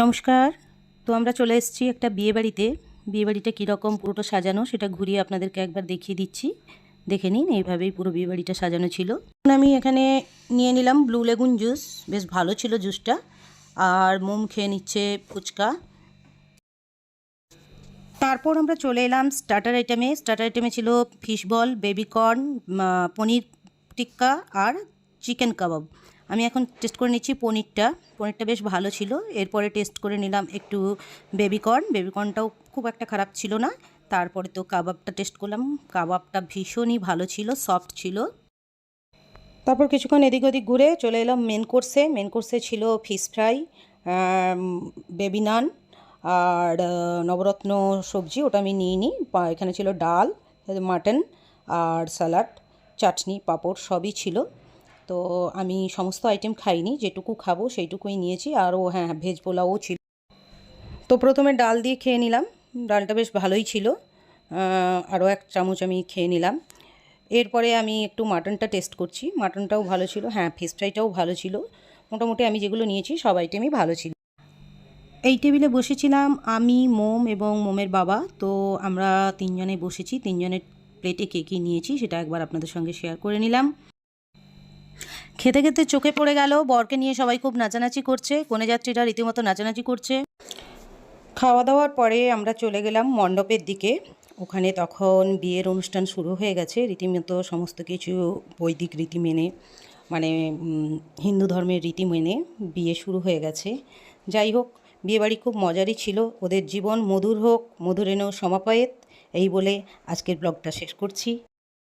নমস্কার। তো আমরা চলে এসেছি একটা বিয়েবাড়িতে। বিয়েবাড়িটা কীরকম পুরোটা সাজানো সেটা ঘুরিয়ে আপনাদেরকে একবার দেখিয়ে দিচ্ছি। দেখে নিন, এইভাবেই পুরো বিয়েবাড়িটা সাজানো ছিল। আমি এখানে নিয়ে নিলাম ব্লু লেগুন জুস বেশ ভালো ছিল জুসটা আর মোম খেয়ে নিচ্ছে ফুচকা। তারপর আমরা চলে এলাম স্টার্টার আইটেমে স্টার্টার আইটেমে ছিল fish ball baby paneer tikka আর চিকেন কাবাব আমি এখন টেস্ট করে নিচ্ছি পনিরটা। পনিরটা বেশ ভালো ছিল। এরপরে টেস্ট করে নিলাম একটু বেবিকর্ন বেবিকর্নটাও খুব একটা খারাপ ছিল না। তারপরে তো কাবাবটা টেস্ট করলাম। কাবাবটা ভীষণই ভালো ছিল সফট ছিল। তারপর কিছুক্ষণ এদিক ওদিক ঘুরে চলে এলাম মেন কোর্সে মেন কোর্সে ছিল ফিশ ফ্রাই বেবি নান আর নবরত্ন সবজি। ওটা আমি নিই বা এখানে ছিল ডাল, মাটন আর স্যালাড চাটনি, পাঁপড় সবই ছিল। তো আমি সমস্ত আইটেম খাইনি, যেটুকু খাব সেইটুকুই নিয়েছি আর ও হ্যাঁ ভেজ পোলাও ছিল। তো প্রথমে ডাল দিয়ে খেয়ে নিলাম, ডালটা বেশ ভালোই ছিল। আরও এক চামচ আমি খেয়ে নিলাম। এরপরে আমি একটু মাটনটা টেস্ট করছি, মাটনটাও ভালো ছিল হ্যাঁ ফিশ ফ্রাইটাও ভালো ছিল। মোটামুটি আমি যেগুলো নিয়েছি, সব আইটেমই ভালো ছিল। এই টেবিলে বসেছিলাম আমি, মোম এবং মোমের বাবা। তো আমরা তিনজনে বসেছি, তিনজনের প্লেটে কে কী নিয়েছি, সেটা একবার আপনাদের সঙ্গে শেয়ার করে নিলাম। খেতে খেতে চোখে পড়ে গেল। বরকে নিয়ে সবাই খুব নাচানাচি করছে। কনে যাত্রীরা রীতিমতো নাচানাচি করছে। খাওয়া দাওয়ার পরে আমরা চলে গেলাম মণ্ডপের দিকে। ওখানে তখন বিয়ের অনুষ্ঠান শুরু হয়ে গেছে। রীতিমতো সমস্ত কিছু বৈদিক রীতি মেনে মানে হিন্দু ধর্মের রীতি মেনে বিয়ে শুরু হয়ে গেছে। যাই হোক, বিয়েবাড়ি খুব মজারই ছিল। ওদের জীবন মধুর হোক মধুরেণও সমাপায়েত। এই বলে আজকের ব্লগটা শেষ করছি।